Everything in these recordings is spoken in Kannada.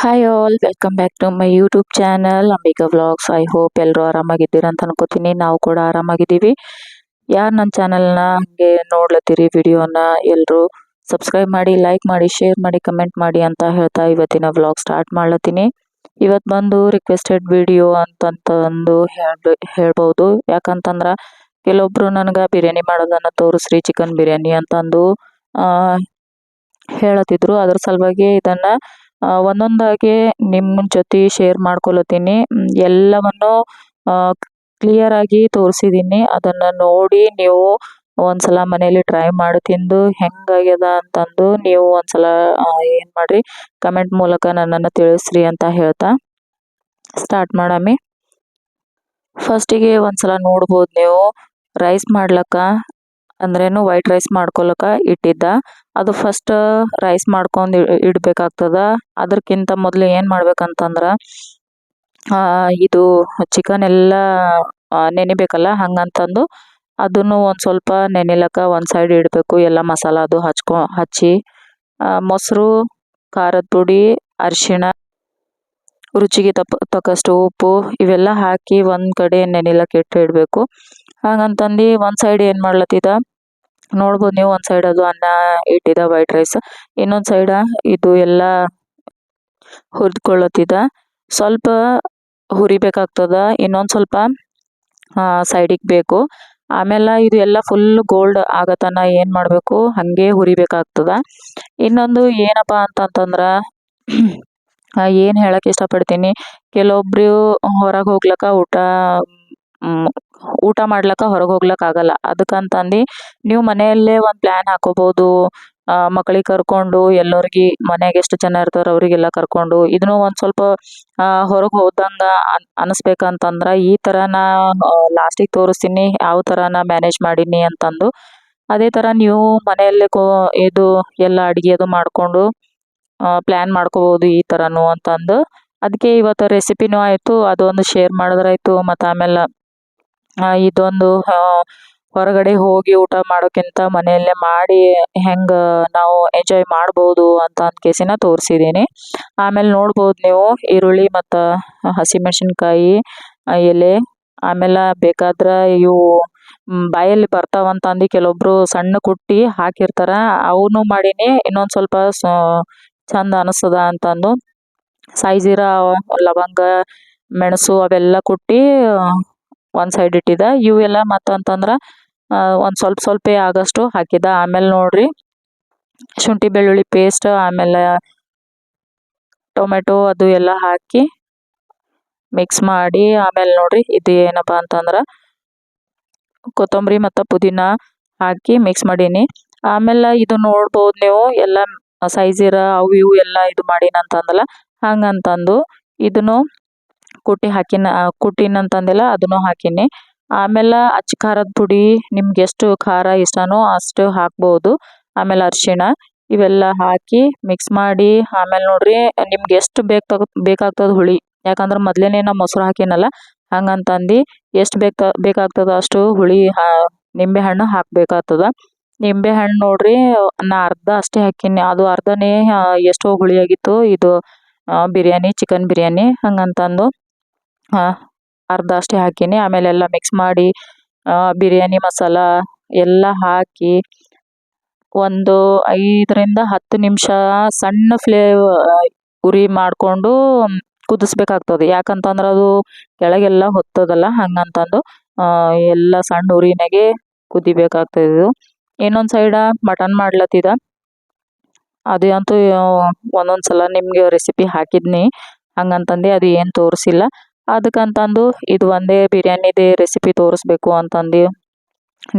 Hi all welcome back to my YouTube channel Ambika vlogs I hope ಎಲ್ಲರೂ ಆರಾಮಾಗಿದ್ದೀರ ಅಂತ ಅನ್ಕೋತೀನಿ. ನಾವು ಕೂಡ ಆರಾಮಾಗಿದ್ದೀವಿ. ಯಾರು ನನ್ನ ಚಾನಲ್ನ ಹಂಗೆ ನೋಡ್ಲತ್ತೀರಿ ವಿಡಿಯೋನ ಎಲ್ಲರೂ ಸಬ್ಸ್ಕ್ರೈಬ್ ಮಾಡಿ ಲೈಕ್ ಮಾಡಿ ಶೇರ್ ಮಾಡಿ ಕಮೆಂಟ್ ಮಾಡಿ ಅಂತ ಹೇಳ್ತಾ ಇವತ್ತಿನ ವ್ಲಾಗ್ ಸ್ಟಾರ್ಟ್ ಮಾಡ್ಲತ್ತೀನಿ. ಇವತ್ತು ಬಂದು ರಿಕ್ವೆಸ್ಟೆಡ್ ವಿಡಿಯೋ ಅಂತಂತಂದು ಹೇಳ್ಬೇ, ಹೇಳ್ಬೋದು. ಯಾಕಂತಂದ್ರೆ ಕೆಲವೊಬ್ರು ನನಗೆ ಬಿರಿಯಾನಿ ಮಾಡೋದನ್ನು ತೋರಿಸ್ರಿ ಚಿಕನ್ ಬಿರಿಯಾನಿ ಅಂತಂದು ಹೇಳತ್ತಿದ್ರು ಅದ್ರ ಸಲುವಾಗಿ ಇದನ್ನ ಒಂದೊಂದಾಗಿ ನಿಮ್ಮ ಜೊತೆ ಶೇರ್ ಮಾಡ್ಕೊಳತ್ತೀನಿ ಮ್, ಎಲ್ಲವನ್ನು ಕ್ಲಿಯರ್ ಆಗಿ ತೋರಿಸಿದೀನಿ. ಅದನ್ನ ನೋಡಿ ನೀವು ಒಂದ್ಸಲ ಮನೇಲಿ ಟ್ರೈ ಮಾಡಿ ತಿಂದು ಹೆಂಗಾಗ್ಯದ ಅಂತಂದು ನೀವು ಒಂದ್ಸಲ ಏನ್ ಮಾಡ್ರಿ? ಕಮೆಂಟ್ ಮೂಲಕ ನನ್ನನ್ನು ತಿಳಿಸ್ರಿ ಅಂತ ಹೇಳ್ತಾ ಸ್ಟಾರ್ಟ್ ಮಾಡಾಮಿ. ಫಸ್ಟಿಗೆ ಒಂದ್ಸಲ ನೋಡ್ಬೋದು ನೀವು. ರೈಸ್ ಮಾಡ್ಲಕ್ಕ ಅಂದ್ರೇನು ವೈಟ್ ರೈಸ್ ಮಾಡ್ಕೊಳಕ ಇಟ್ಟಿದ್ದ. ಅದು ಫಸ್ಟ್ ರೈಸ್ ಮಾಡ್ಕೊಂಡು ಇಡ್ಬೇಕಾಗ್ತದ. ಅದಕ್ಕಿಂತ ಮೊದಲು ಏನು ಮಾಡ್ಬೇಕಂತಂದ್ರ ಇದು ಚಿಕನ್ ಎಲ್ಲ ನೆನಿಬೇಕಲ್ಲ ಹಂಗಂತಂದು ಅದನ್ನು ಒಂದು ಸ್ವಲ್ಪ ನೆನಿಲಕ್ಕ ಒಂದು ಸೈಡ್ ಇಡಬೇಕು. ಎಲ್ಲ ಮಸಾಲ ಅದು ಹಚ್ಕೊ, ಹಚ್ಚಿ ಮೊಸರು, ಖಾರದ ಪುಡಿ, ಅರಿಶಿಣ, ರುಚಿಗೆ ತಪ್ಪ ತಕ್ಕಷ್ಟು ಉಪ್ಪು ಇವೆಲ್ಲ ಹಾಕಿ ಒಂದು ಕಡೆ ನೆನಿಲಕ್ಕೆ ಇಟ್ಟು ಇಡಬೇಕು. ಹಾಗಂತಂದು ಒಂದು ಸೈಡ್ ಏನು ಮಾಡ್ಲತ್ತಿದ್ದ ನೋಡ್ಬೋದು ನೀವು ಒಂದ್ ಸೈಡ್ ಅದು ಅನ್ನ ಇಟ್ಟಿದ ವೈಟ್ ರೈಸ್ ಇನ್ನೊಂದ್ ಸೈಡ್ ಇದು ಎಲ್ಲ ಹುರಿದ್ಕೊಳ್ಳತ್ತಿದ್ದ ಸ್ವಲ್ಪ ಹುರಿಬೇಕಾಗ್ತದ. ಇನ್ನೊಂದ್ ಸ್ವಲ್ಪ ಸೈಡಿಗೆ ಬೇಕು. ಆಮೇಲೆ ಇದು ಎಲ್ಲ ಫುಲ್ ಗೋಲ್ಡ್ ಆಗತನ ಏನ್ ಮಾಡಬೇಕು? ಹಂಗೆ ಹುರಿಬೇಕಾಗ್ತದ. ಇನ್ನೊಂದು ಏನಪ್ಪ ಅಂತಂತಂದ್ರೆ ಏನು ಹೇಳಕ್ಕೆ ಇಷ್ಟಪಡ್ತೀನಿ? ಕೆಲವೊಬ್ರು ಹೊರಗೆ ಹೋಗ್ಲಕ್ಕ ಊಟ ಊಟ ಮಾಡ್ಲಕ್ಕ ಹೊರಗೆ ಹೋಗ್ಲಕ್ಕ ಆಗಲ್ಲ. ಅದಕ್ಕಂತಂದು ನೀವು ಮನೆಯಲ್ಲೇ ಒಂದು ಪ್ಲ್ಯಾನ್ ಹಾಕೋಬೋದು. ಮಕ್ಳಿಗೆ ಕರ್ಕೊಂಡು ಎಲ್ಲರಿಗೆ ಮನೆಗೆ ಎಷ್ಟು ಜನ ಇರ್ತಾರೆ ಅವರಿಗೆಲ್ಲ ಕರ್ಕೊಂಡು. ಇದನ್ನು ಒಂದು ಸ್ವಲ್ಪ ಹೊರಗೆ ಹೋದಂಗೆ ಅನ್, ಅನಿಸ್ಬೇಕಂತಂದ್ರೆ ಈ ಥರ ನಾ ಲಾಸ್ಟಿಗೆ ತೋರಿಸ್ತೀನಿ, ಯಾವ ಥರ ನಾ ಮ್ಯಾನೇಜ್ ಮಾಡೀನಿ ಅಂತಂದು. ಅದೇ ಥರ ನೀವು ಮನೆಯಲ್ಲೇ ಕೋ, ಇದು ಎಲ್ಲ ಅಡುಗೆ ಅದು ಮಾಡಿಕೊಂಡು ಪ್ಲ್ಯಾನ್ ಮಾಡ್ಕೋಬೋದು ಈ ಥರನೂ ಅಂತಂದು. ಅದಕ್ಕೆ ಇವತ್ತು ರೆಸಿಪಿನೂ ಆಯಿತು, ಅದೊಂದು ಶೇರ್ ಮಾಡಿದ್ರಾಯ್ತು ಮತ್ತು ಆಮೇಲೆ ಇದೊಂದು ಹೊರಗಡೆ ಹೋಗಿ ಊಟ ಮಾಡೋಕ್ಕಿಂತ ಮನೆಯಲ್ಲೇ ಮಾಡಿ ಹೆಂಗೆ ನಾವು ಎಂಜಾಯ್ ಮಾಡ್ಬೋದು ಅಂತ ಅಂದ್ಕೇಸಿನ ತೋರಿಸಿದ್ದೀನಿ. ಆಮೇಲೆ ನೋಡ್ಬೋದು ನೀವು ಈರುಳ್ಳಿ ಮತ್ತು ಹಸಿಮೆಣಸಿನ್ಕಾಯಿ ಎಲೆ, ಆಮೇಲೆ ಬೇಕಾದ್ರೆ ಇವು ಬಾಯಲ್ಲಿ ಬರ್ತಾವಂತಂದು ಕೆಲವೊಬ್ರು ಸಣ್ಣ ಕುಟ್ಟಿ ಹಾಕಿರ್ತಾರ, ಅವನು ಮಾಡೀನಿ, ಇನ್ನೊಂದು ಸ್ವಲ್ಪ ಚಂದ ಅನಿಸ್ತದ ಅಂತಂದು. ಸಾಯಿಜೀರ ಲವಂಗ, ಮೆಣಸು ಅವೆಲ್ಲ ಕುಟ್ಟಿ ಒಂದು ಸೈಡ್ ಇಟ್ಟಿದ್ದ. ಇವೆಲ್ಲ ಮತ್ತಂತಂದ್ರೆ ಒಂದು ಸ್ವಲ್ಪ ಸ್ವಲ್ಪ ಆಗಷ್ಟು ಹಾಕಿದ ಆಮೇಲೆ ನೋಡ್ರಿ, ಶುಂಠಿ ಬೆಳ್ಳುಳ್ಳಿ ಪೇಸ್ಟ್ ಆಮೇಲೆ ಟೊಮೆಟೊ ಅದು ಎಲ್ಲ ಹಾಕಿ ಮಿಕ್ಸ್ ಮಾಡಿ, ಆಮೇಲೆ ನೋಡ್ರಿ ಇದು ಏನಪ್ಪ ಅಂತಂದ್ರೆ, ಕೊತ್ತಂಬರಿ ಮತ್ತು ಪುದೀನ ಹಾಕಿ ಮಿಕ್ಸ್ ಮಾಡೀನಿ. ಆಮೇಲೆ ಇದು ನೋಡ್ಬೋದು ನೀವು, ಎಲ್ಲ ಸೈಜಿರ ಅವು ಇವು ಎಲ್ಲ ಇದು ಮಾಡೀನಿ ಅಂತಂದಲ್ಲ ಹಂಗಂತಂದು ಇದನ್ನು ಕುಟ್ಟಿ ಹಾಕಿನ ಕುಟ್ಟಿನಂತಂದಿಲ್ಲ ಅದನ್ನು ಹಾಕಿನಿ. ಆಮೇಲೆ ಅಚ್ಚ ಖಾರದ ಪುಡಿ ನಿಮ್ಗೆ ಎಷ್ಟು ಖಾರ ಇಷ್ಟನೋ ಅಷ್ಟು ಹಾಕ್ಬೋದು. ಆಮೇಲೆ ಅರಿಶಿಣ ಇವೆಲ್ಲ ಹಾಕಿ ಮಿಕ್ಸ್ ಮಾಡಿ, ಆಮೇಲೆ ನೋಡ್ರಿ ನಿಮ್ಗೆ ಎಷ್ಟು ಬೇಕು ಬೇಕಾಗ್ತದ ಹುಳಿ. ಯಾಕಂದ್ರೆ ಮೊದಲೇನೆ ನಾ ಮೊಸರು ಹಾಕಿನಲ್ಲ, ಹಂಗಂತಂದು ಎಷ್ಟು ಬೇಕು ಬೇಕಾಗ್ತದ ಅಷ್ಟು ಹುಳಿ ನಿಂಬೆ ಹಣ್ಣು ಹಾಕ್ಬೇಕಾಗ್ತದ. ನಿಂಬೆ ಹಣ್ಣು ನೋಡ್ರಿ ನಾ ಅರ್ಧ ಅಷ್ಟೇ ಹಾಕಿನಿ. ಅದು ಅರ್ಧನೇ, ಎಷ್ಟೋ ಹುಳಿ ಹುಳಿಯಾಗಿತ್ತು. ಇದು ಬಿರಿಯಾನಿ, ಚಿಕನ್ ಬಿರಿಯಾನಿ ಹಂಗಂತಂದು. ಅರ್ಧ ಅಷ್ಟೇ ಹಾಕೀನಿ. ಆಮೇಲೆ ಎಲ್ಲ ಮಿಕ್ಸ್ ಮಾಡಿ ಬಿರಿಯಾನಿ ಮಸಾಲ ಎಲ್ಲ ಹಾಕಿ ಒಂದು ಐದರಿಂದ ಹತ್ತು ನಿಮಿಷ ಸಣ್ಣ ಫ್ಲೇವ್ ಉರಿ ಮಾಡಿಕೊಂಡು ಕುದಿಸ್ಬೇಕಾಗ್ತದೆ. ಯಾಕಂತಂದ್ರೆ ಅದು ಕೆಳಗೆಲ್ಲ ಹೊತ್ತದಲ್ಲ, ಹಂಗಂತಂದು ಎಲ್ಲ ಸಣ್ಣ ಉರಿನಾಗೆ ಕುದಿಬೇಕಾಗ್ತದೆ ಇದು. ಇನ್ನೊಂದು ಸೈಡ ಮಟನ್ ಮಾಡ್ಲತ್ತಿದ. ಅದು ಅಂತೂ ಒಂದೊಂದು ಸಲ ನಿಮಗೆ ರೆಸಿಪಿ ಹಾಕಿದ್ನಿ. ಹಂಗಂತಂದು ಅದು ಏನು ತೋರಿಸಿಲ್ಲ. ಅದಕ್ಕಂತಂದು ಇದು ಒಂದೇ ಬಿರಿಯಾನಿದೆ ರೆಸಿಪಿ ತೋರಿಸ್ಬೇಕು ಅಂತಂದು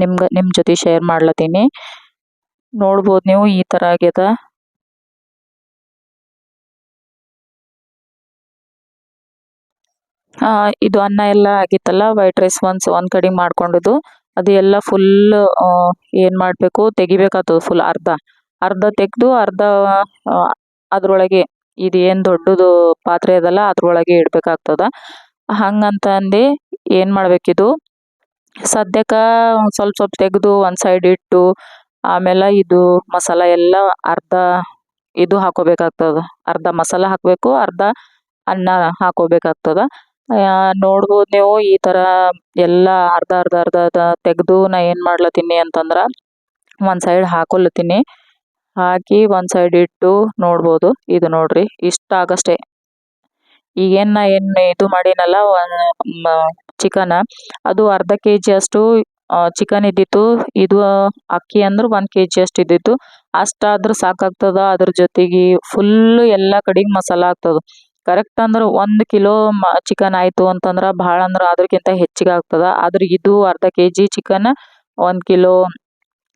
ನಿಮ್ಗೆ ನಿಮ್ಮ ಜೊತೆ ಶೇರ್ ಮಾಡ್ಲತ್ತೀನಿ. ನೋಡ್ಬೋದು ನೀವು ಈ ಥರ ಆಗ್ಯದ. ಇದು ಅನ್ನ ಎಲ್ಲ ಆಗಿತ್ತಲ್ಲ ವೈಟ್ ರೈಸ್ ಒನ್ಸ್ ಒಂದು ಕಡೆ ಮಾಡ್ಕೊಂಡಿದ್ದು ಅದು ಎಲ್ಲ ಫುಲ್ ಏನು ಮಾಡಬೇಕು, ತೆಗಿಬೇಕಾಗ್ತದೆ ಫುಲ್ ಅರ್ಧ. ಅರ್ಧ ತೆಗೆದು, ಅರ್ಧ ಅದ್ರೊಳಗೆ ಇದು ಏನು ದೊಡ್ಡದು ಪಾತ್ರೆ ಅದಲ್ಲ, ಅದ್ರೊಳಗೆ ಇಡಬೇಕಾಗ್ತದ. ಹಂಗಂತಂದು ಏನು ಮಾಡಬೇಕಿದು? ಸದ್ಯಕ್ಕೆ ಸ್ವಲ್ಪ ಸ್ವಲ್ಪ ತೆಗೆದು ಒಂದು ಸೈಡ್ ಇಟ್ಟು, ಆಮೇಲೆ ಇದು ಮಸಾಲ ಎಲ್ಲ ಅರ್ಧ ಇದು ಹಾಕೋಬೇಕಾಗ್ತದ. ಅರ್ಧ ಮಸಾಲ ಹಾಕಬೇಕು, ಅರ್ಧ ಅನ್ನ ಹಾಕೋಬೇಕಾಗ್ತದ. ನೋಡ್ಬೋದು ನೀವು ಈ ಥರ ಎಲ್ಲ ಅರ್ಧ ಅರ್ಧ ಅರ್ಧ ಅರ್ಧ ತೆಗೆದು ನಾ ಏನು ಮಾಡ್ಲತ್ತೀನಿ ಅಂತಂದ್ರೆ ಒಂದು ಸೈಡ್ ಹಾಕೊಲತ್ತೀನಿ. ಹಾಕಿ ಒಂದ್ ಸೈಡ್ ಇಟ್ಟು ನೋಡ್ಬೋದು. ಇದು ನೋಡ್ರಿ, ಇಷ್ಟ ಆಗಷ್ಟೇ. ಈಗೇನ್ ಏನ್ ಇದು ಮಾಡಿನಲ್ಲ ಚಿಕನ್. ಅದು ಅರ್ಧ ಕೆ ಜಿ ಅಷ್ಟು ಚಿಕನ್ ಇದ್ದಿತ್ತು. ಇದು ಅಕ್ಕಿ ಅಂದ್ರೆ ಒಂದ್ ಕೆ ಜಿ ಅಷ್ಟು ಇದ್ದಿತ್ತು. ಅಷ್ಟಾದ್ರೂ ಸಾಕಾಗ್ತದ, ಅದ್ರ ಜೊತೆಗೆ ಫುಲ್ ಎಲ್ಲ ಕಡೆಗೆ ಮಸಾಲ ಆಗ್ತದ. ಕರೆಕ್ಟ್ ಅಂದ್ರೆ ಒಂದು ಕಿಲೋ ಚಿಕನ್ ಆಯ್ತು ಅಂತಂದ್ರೆ ಭಾಳ ಅಂದ್ರೆ ಅದಕ್ಕಿಂತ ಹೆಚ್ಚಿಗೆ ಆಗ್ತದ. ಆದ್ರೆ ಇದು ಅರ್ಧ ಕೆ ಜಿ ಚಿಕನ್, ಒಂದು ಕಿಲೋ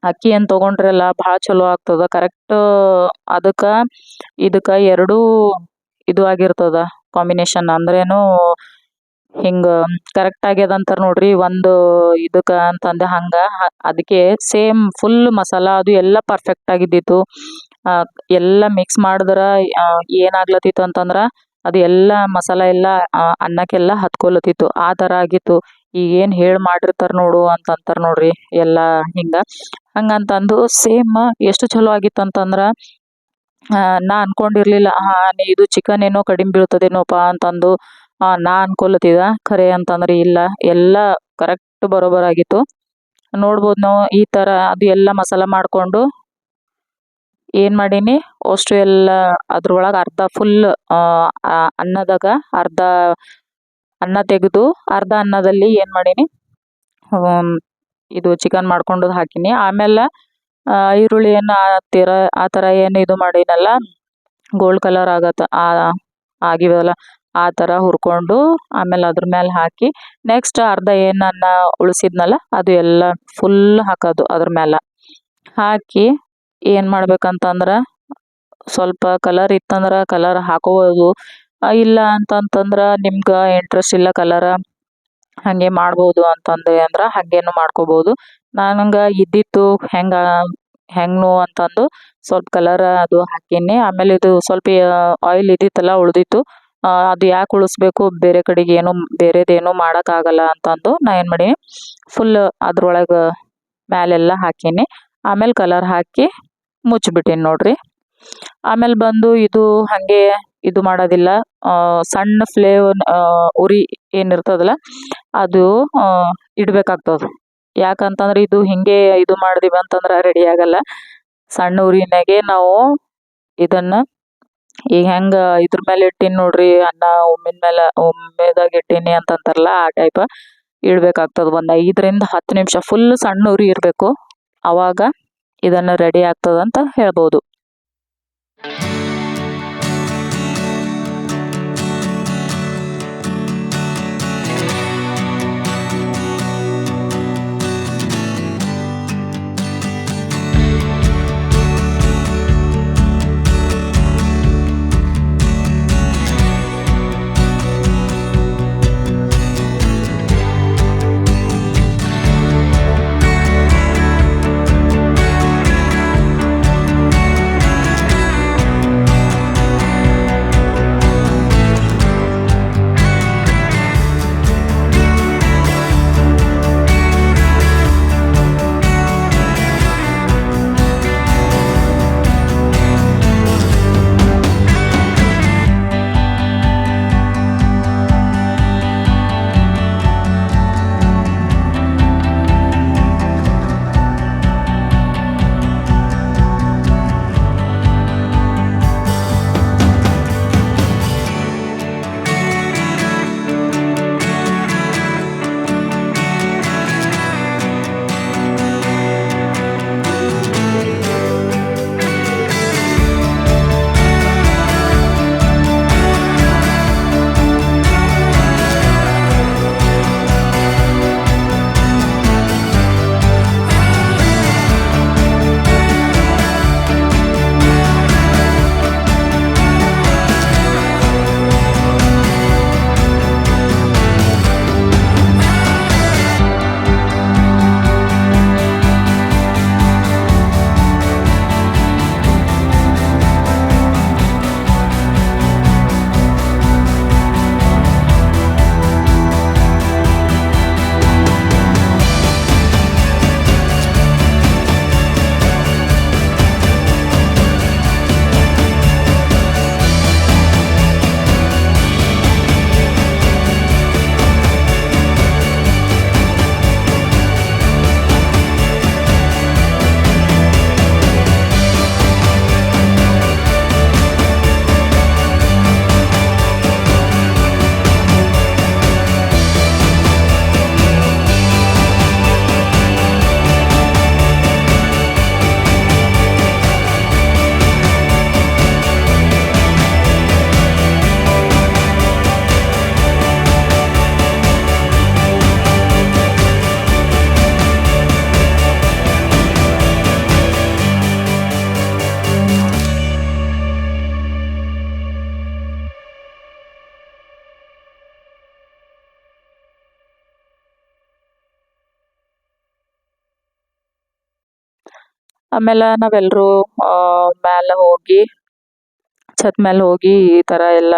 ಅಕ್ಕಿಯನ್ನು ತೊಗೊಂಡ್ರಲ್ಲ ಬಹಳ ಚಲೋ ಆಗ್ತದ. ಕರೆಕ್ಟ್ ಅದಕ್ಕೆ ಇದಕ್ಕೆ ಎರಡೂ ಇದು ಆಗಿರ್ತದ ಕಾಂಬಿನೇಷನ್ ಅಂದ್ರೇನು ಹಿಂಗ ಕರೆಕ್ಟ್ ಆಗ್ಯದ ಅಂತಾರೆ ನೋಡ್ರಿ ಒಂದು ಇದಕ್ಕೆ ಅಂತಂದ ಹಂಗ. ಅದಕ್ಕೆ ಸೇಮ್ ಫುಲ್ ಮಸಾಲ ಅದು ಎಲ್ಲ ಪರ್ಫೆಕ್ಟ್ ಆಗಿದ್ದಿತ್ತು. ಎಲ್ಲ ಮಿಕ್ಸ್ ಮಾಡಿದ್ರ ಏನಾಗ್ಲತ್ತಿತ್ತು ಅಂತಂದ್ರೆ ಅದು ಎಲ್ಲ ಮಸಾಲ ಎಲ್ಲ ಅನ್ನಕ್ಕೆಲ್ಲ ಹತ್ಕೊಲತ್ತಿತ್ತು ಆ ತರ ಆಗಿತ್ತು. ಈಗ ಏನು ಹೇಳಿ ಮಾಡಿರ್ತಾರ ನೋಡು ಅಂತ ಅಂತಾರೆ ನೋಡ್ರಿ ಎಲ್ಲ ಹಿಂಗ. ಹಂಗಂತಂದು ಸೇಮ್ ಎಷ್ಟು ಚಲೋ ಆಗಿತ್ತು ಅಂತಂದ್ರೆ ನಾ ಅನ್ಕೊಂಡಿರ್ಲಿಲ್ಲ ಹಾಂ ಇದು ಚಿಕನ್ ಏನೋ ಕಡಿಮೆ ಬೀಳ್ತದೇನೋಪ್ಪ ಅಂತಂದು ನಾ ಅನ್ಕೊಲತ್ತಿದ. ಖರೆ ಅಂತಂದ್ರೆ ಇಲ್ಲ, ಎಲ್ಲ ಕರೆಕ್ಟ್ ಬರೋಬರಾಗಿತ್ತು ನೋಡ್ಬೋದು ನಾವು ಈ ಥರ ಅದು ಎಲ್ಲ ಮಸಾಲ ಮಾಡಿಕೊಂಡು ಏನು ಮಾಡೀನಿ, ಅಷ್ಟು ಎಲ್ಲ ಅದ್ರೊಳಗೆ ಅರ್ಧ ಫುಲ್ ಅನ್ನದಾಗ ಅರ್ಧ ಅನ್ನ ತೆಗೆದು ಅರ್ಧ ಅನ್ನದಲ್ಲಿ ಏನು ಮಾಡೀನಿ? ಇದು ಚಿಕನ್ ಮಾಡ್ಕೊಂಡು ಹಾಕೀನಿ. ಆಮೇಲೆ ಈರುಳ್ಳಿಯನ್ನು ಆ ತೀರ, ಆ ಥರ ಏನು ಇದು ಮಾಡೀನಲ್ಲ, ಗೋಲ್ಡ್ ಕಲರ್ ಆಗತ್ತೆ ಆಗಿವಲ್ಲ ಆ ಥರ ಹುರ್ಕೊಂಡು ಆಮೇಲೆ ಅದ್ರ ಮೇಲೆ ಹಾಕಿ, ನೆಕ್ಸ್ಟ್ ಅರ್ಧ ಏನು ಅನ್ನ ಉಳಿಸಿದ್ನಲ್ಲ, ಅದು ಎಲ್ಲ ಫುಲ್ ಹಾಕೋದು ಅದ್ರ ಮೇಲೆ ಹಾಕಿ ಏನು ಮಾಡ್ಬೇಕಂತಂದ್ರೆ, ಸ್ವಲ್ಪ ಕಲರ್ ಇತ್ತಂದ್ರೆ ಕಲರ್ ಹಾಕೋಬೋದು ಇಲ್ಲ ಅಂತಂತಂದ್ರೆ ನಿಮ್ಗೆ ಇಂಟ್ರೆಸ್ಟ್ ಇಲ್ಲ ಕಲರ ಹಾಗೆ ಮಾಡ್ಬೋದು ಅಂತಂದು ಅಂದ್ರೆ ಹಾಗೇನು ಮಾಡ್ಕೋಬೋದು. ನನಗೆ ಇದ್ದಿತ್ತು ಹೆಂಗೆ ಹೆಂಗೆ ಅಂತಂದು ಸ್ವಲ್ಪ ಕಲರ್ ಅದು ಹಾಕೀನಿ. ಆಮೇಲೆ ಇದು ಸ್ವಲ್ಪ ಆಯಿಲ್ ಇದ್ದಿತ್ತಲ್ಲ ಉಳಿದಿತ್ತು. ಅದು ಯಾಕೆ ಉಳಿಸ್ಬೇಕು? ಬೇರೆ ಕಡೆಗೆ ಏನು, ಬೇರೆದೇನು ಮಾಡೋಕ್ಕಾಗಲ್ಲ ಅಂತಂದು ನಾ ಏನು ಮಾಡೀನಿ. ಫುಲ್ ಅದ್ರೊಳಗೆ ಮ್ಯಾಲೆಲ್ಲ ಹಾಕೀನಿ. ಆಮೇಲೆ ಕಲರ್ ಹಾಕಿ ಮುಚ್ಚಿಬಿಟ್ಟೀನಿ ನೋಡಿರಿ. ಆಮೇಲೆ ಬಂದು ಇದು ಹಾಗೆ ಇದು ಮಾಡೋದಿಲ್ಲ. ಸಣ್ಣ ಫ್ಲೇವ್ ಉರಿ ಏನಿರ್ತದಲ್ಲ, ಅದು ಇಡಬೇಕಾಗ್ತದೆ. ಯಾಕಂತಂದ್ರೆ ಇದು ಹಿಂಗೆ ಇದು ಮಾಡಿದಿವಿ ಅಂತಂದ್ರೆ ರೆಡಿ ಆಗಲ್ಲ. ಸಣ್ಣ ಉರಿನಾಗೆ ನಾವು ಇದನ್ನ ಈಗ ಹೆಂಗೆ ಇದ್ರ ಮೇಲೆ ಇಟ್ಟಿನಿ ನೋಡ್ರಿ, ಅನ್ನ ಒಮ್ಮಿನ ಮೇಲೆ ಒಮ್ಮೆದಾಗ ಇಟ್ಟಿನಿ ಅಂತಂತಾರಲ್ಲ, ಆ ಟೈಪ್ ಇಡಬೇಕಾಗ್ತದೆ. ಒಂದ್ ಐದರಿಂದ ಹತ್ತು ನಿಮಿಷ ಫುಲ್ ಸಣ್ಣ ಉರಿ ಇರಬೇಕು. ಅವಾಗ ಇದನ್ನ ರೆಡಿ ಆಗ್ತದಂತ ಹೇಳ್ಬೋದು. ಆಮೇಲೆ ನಾವೆಲ್ಲರೂ ಮ್ಯಾಲೆ ಹೋಗಿ ಛತ್ ಮೇಲೆ ಹೋಗಿ ಈ ಥರ ಎಲ್ಲ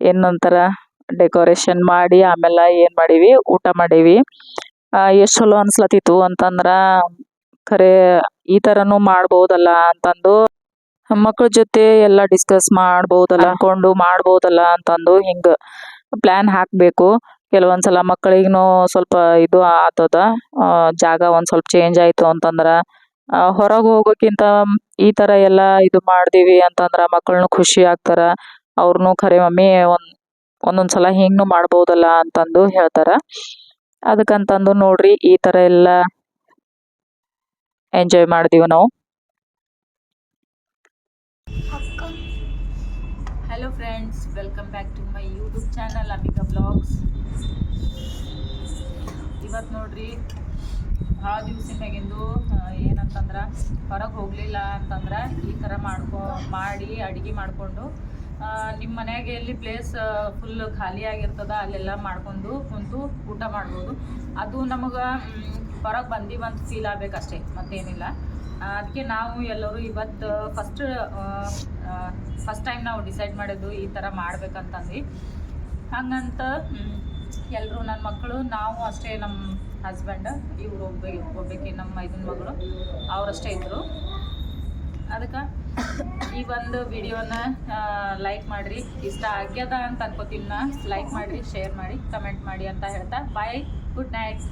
ಏನಂತಾರ ಡೆಕೋರೇಷನ್ ಮಾಡಿ ಆಮೇಲೆ ಏನು ಮಾಡೀವಿ ಊಟ ಮಾಡೀವಿ. ಎಷ್ಟು ಚಲೋ ಅನ್ಸ್ಲತ್ತಿತ್ತು ಅಂತಂದ್ರ ಖರೆ ಈ ಥರನೂ ಮಾಡ್ಬೋದಲ್ಲ ಅಂತಂದು ಮಕ್ಕಳ ಜೊತೆ ಎಲ್ಲ ಡಿಸ್ಕಸ್ ಮಾಡ್ಬೋದಲ್ಲ ಅನ್ಕೊಂಡು ಮಾಡ್ಬೋದಲ್ಲ ಅಂತಂದು ಹಿಂಗೆ ಪ್ಲಾನ್ ಹಾಕಬೇಕು. ಕೆಲವೊಂದ್ಸಲ ಮಕ್ಕಳಿಗೂ ಸ್ವಲ್ಪ ಇದು ಆತದ ಜಾಗ ಒಂದ್ ಸ್ವಲ್ಪ ಚೇಂಜ್ ಆಯ್ತು ಅಂತಂದ್ರ ಹೊರಗೆ ಹೋಗೋಕ್ಕಿಂತ ಈ ತರ ಎಲ್ಲ ಇದು ಮಾಡ್ದೀವಿ ಅಂತಂದ್ರ ಮಕ್ಕಳನ್ನು ಖುಷಿ ಆಗ್ತಾರ ಅವ್ರನ್ನೂ ಖರೆ ಮಮ್ಮಿ ಒಂದ್ ಒಂದೊಂದ್ ಸಲ ಹಿಂಗ್ನು ಮಾಡ್ಬೋದಲ್ಲ ಅಂತಂದು ಹೇಳ್ತಾರ. ಅದಕ್ಕಂತಂದು ನೋಡ್ರಿ ಈ ತರ ಎಲ್ಲ ಎಂಜಾಯ್ ಮಾಡಿದೀವಿ ನಾವು. Hello friends welcome back to my YouTube channel Amika blogs ಇವತ್ತು ನೋಡ್ರಿ, ಭಾಳ ದಿವ್ಸಿನ ಏನಂತಂದ್ರೆ, ಹೊರಗೆ ಹೋಗಲಿಲ್ಲ ಅಂತಂದ್ರೆ ಈ ಥರ ಮಾಡ್ಕೊ, ಮಾಡಿ ಅಡುಗೆ ಮಾಡಿಕೊಂಡು ನಿಮ್ಮ ಮನೆಯಾಗೆ ಎಲ್ಲಿ ಪ್ಲೇಸ್ ಫುಲ್ ಖಾಲಿ ಆಗಿರ್ತದ ಅಲ್ಲೆಲ್ಲ ಮಾಡ್ಕೊಂಡು ಕುಂತು ಊಟ ಮಾಡ್ಬೋದು. ಅದು ನಮಗೆ ಹೊರಗೆ ಬಂದಿವಂತ ಫೀಲ್ ಆಗಬೇಕಷ್ಟೇ ಮತ್ತೇನಿಲ್ಲ. ಅದಕ್ಕೆ ನಾವು ಎಲ್ಲರೂ ಇವತ್ತು ಫಸ್ಟ್ ಫಸ್ಟ್ ಟೈಮ್ ನಾವು ಡಿಸೈಡ್ ಮಾಡಿದ್ದು ಈ ಥರ ಮಾಡ್ಬೇಕಂತಂದು ಹಂಗಂತ ಎಲ್ಲರೂ ನನ್ನ ಮಕ್ಕಳು, ನಾವು ಅಷ್ಟೇ ನಮ್ಮ ಹಸ್ಬೆಂಡ್ ಇವರು ಒಬ್ಬ ಒಬ್ಬಕ್ಕೆ ನಮ್ಮ ಮೈದನ ಮಗಳು, ಅವರಷ್ಟೇ ಇದ್ದರು ಅದಕ್ಕೆ ಈ ಒಂದು ವಿಡಿಯೋನ ಲೈಕ್ ಮಾಡಿರಿ. ಇಷ್ಟ ಆಗ್ಯದ ಅಂತ ಅನ್ಕೋತೀನಿ ನಾ. ಲೈಕ್ ಮಾಡಿರಿ ಶೇರ್ ಮಾಡಿ ಕಮೆಂಟ್ ಮಾಡಿ ಅಂತ ಹೇಳ್ತಾ ಬಾಯ್ ಗುಡ್ ನೈಟ್